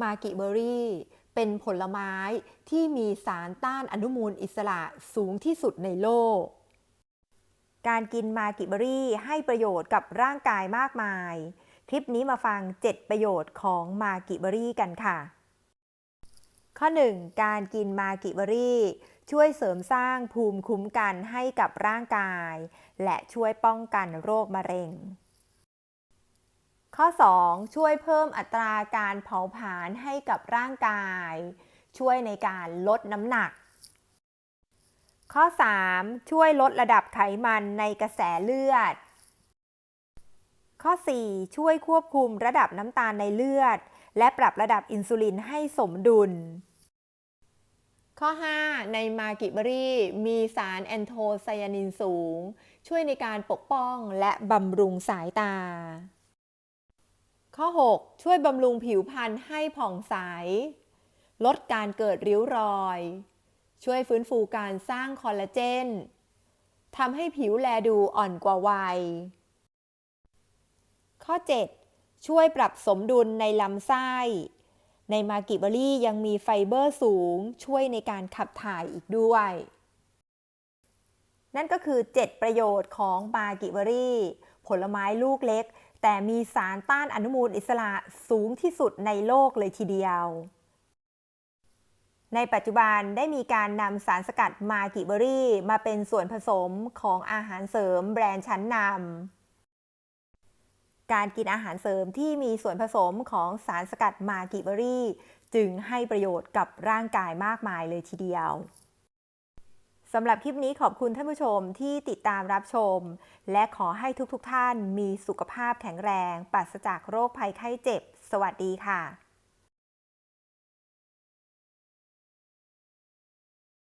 มากิเบอรี่เป็นผลไม้ที่มีสารต้านอนุมูลอิสระสูงที่สุดในโลก การกินมากิเบอรี่ให้ประโยชน์กับร่างกายมากมาย คลิปนี้มาฟัง 7 ประโยชน์ของมากิเบอรี่กันค่ะ ข้อ 1 การกินมากิเบอรี่ ช่วยเสริมสร้างภูมิคุ้มกันให้กับร่างกาย และช่วยป้องกันโรคมะเร็ง ข้อ 2 ช่วยเพิ่มอัตราการเผาผลาญให้กับร่างกาย ช่วยในการลดน้ำหนัก ข้อ 3 ช่วยลดระดับไขมันในกระแสเลือด ข้อ 4 ช่วยควบคุมระดับน้ำตาลในเลือด และปรับระดับอินซูลินให้สมดุล ข้อ 5 ในมากิเบอรี่มีสารแอนโทไซยานินสูง ช่วยในการปกป้องและบำรุงสายตา ข้อ 6 ช่วยบำรุงผิวพรรณให้ผ่องใส ลดการเกิดริ้วรอย ช่วยฟื้นฟูการสร้างคอลลาเจนทำให้ผิวแลดูอ่อนกว่าวัย ข้อ 7 ช่วยปรับสมดุลในลำไส้ ในมากิเบอรี่ยังมีไฟเบอร์สูง ช่วยในการขับถ่ายอีกด้วย นั่นก็คือ 7 ประโยชน์ของมากิเบอรี่ ผลไม้ลูกเล็ก แต่มีสารต้านอนุมูลอิสระสูงที่สุดในโลกเลยทีเดียว ในปัจจุบันได้มีการนำสารสกัดมากิเบอรี่ มาเป็นส่วนผสมของอาหารเสริมแบรนด์ชั้นนำ การกินอาหารเสริมที่มีส่วนผสมของสารสกัดมากิเบอรี่ จึงให้ประโยชน์กับร่างกายมากมายเลยทีเดียว สำหรับคลิปนี้ขอบคุณท่านผู้ชมที่ติดตามรับชม และขอให้ทุกๆทท่านมีสุขภาพแข็งแรง ปราศจากโรคภัยไข้เจ็บ สวัสดีค่ะ